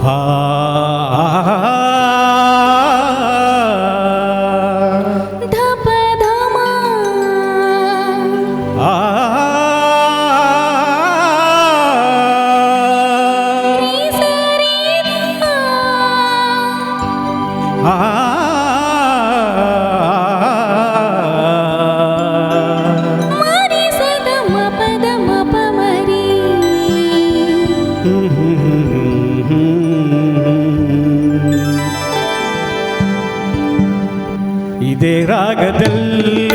Ah. ಇದೇ ರಾಗದಲ್ಲಿ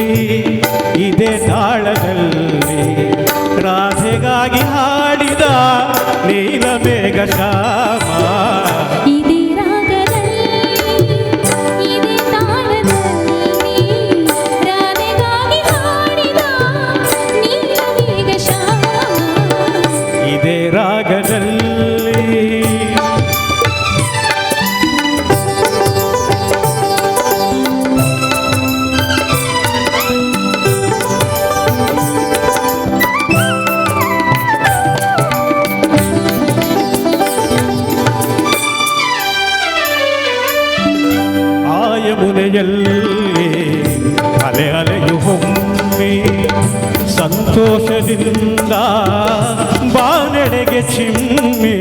ಇದೇ ತಾಳದಲ್ಲಿ ರಾಧೆಗಾಗಿ ಹಾಡಿದ ನೀಲ ಮೇಘ ಆಯಮುನೆಯಲ್ಲಿ ಅಲೆ ಅಲೆಯು ಹೊಮ್ಮಿ ಸಂತೋಷದಿಂದ ಬಾನೆಡೆಗೆ ಚಿಮ್ಮಿ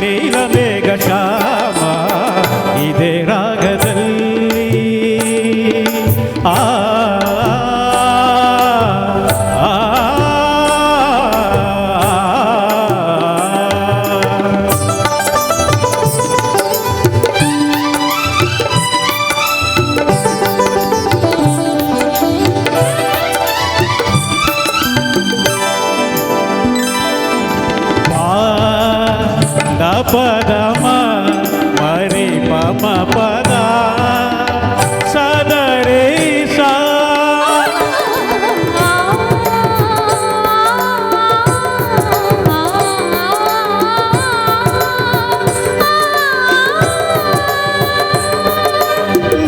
ನೀಲ ಮೇಘ పదమ మరి పమ పద. సదరే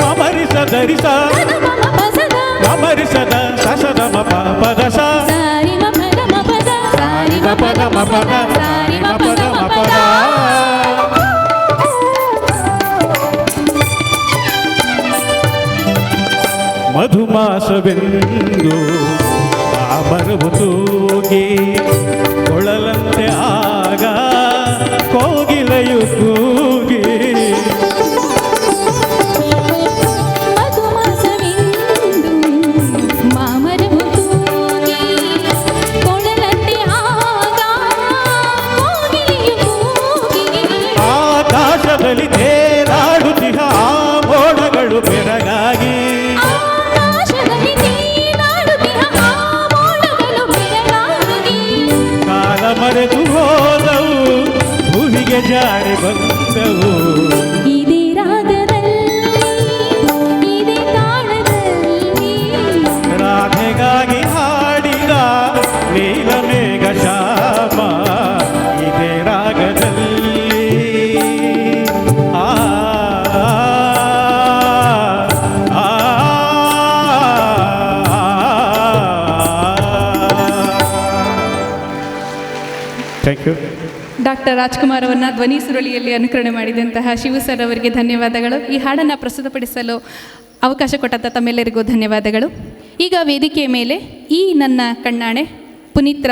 మమరి సదరి సా. మమరి సద సదమ పద సా. పద పద. పద. ಮರವು ಕೂಗಿ ಮಧುಮಾಸವೆಂದು ಮಾಮರವು ತೂಗಿ ಕೊಳಲಂತೆ ಆಗ ಕೋಗಿಲೆಯು ಕೂಗಿ ಆಕಾಶದಲ್ಲಿ ಭೂಮಿಗೆ ಜಾರಿ ಬಂದವು ಇದೇ ರಾಗದಲ್ಲಿ ಇದೇ ತಾಳದಲ್ಲಿ ರಾಧೆಗಾಗಿ ಹಾಡಿದ ನೀಲ ಮೇಘ ಶಾಮ ಇದೇ ರಾಗದಲ್ಲಿ ಆ ಆ, ಥ್ಯಾಂಕ್ ಯು ಡಾಕ್ಟರ್ ರಾಜ್ಕುಮಾರ್ ಅವರನ್ನ ಧ್ವನಿ ಸುರುಳಿಯಲ್ಲಿ ಅನುಕರಣೆ ಮಾಡಿದಂತಹ ಶಿವು ಸರ್ ಅವರಿಗೆ ಧನ್ಯವಾದಗಳು. ಈ ಹಾಡನ್ನು ಪ್ರಸ್ತುತಪಡಿಸಲು ಅವಕಾಶ ಕೊಟ್ಟಂಥ ತಮ್ಮೆಲ್ಲರಿಗೂ ಧನ್ಯವಾದಗಳು. ಈಗ ವೇದಿಕೆಯ ಮೇಲೆ ಈ ನನ್ನ ಕಣ್ಣಾಣೆ ಪುನೀತ್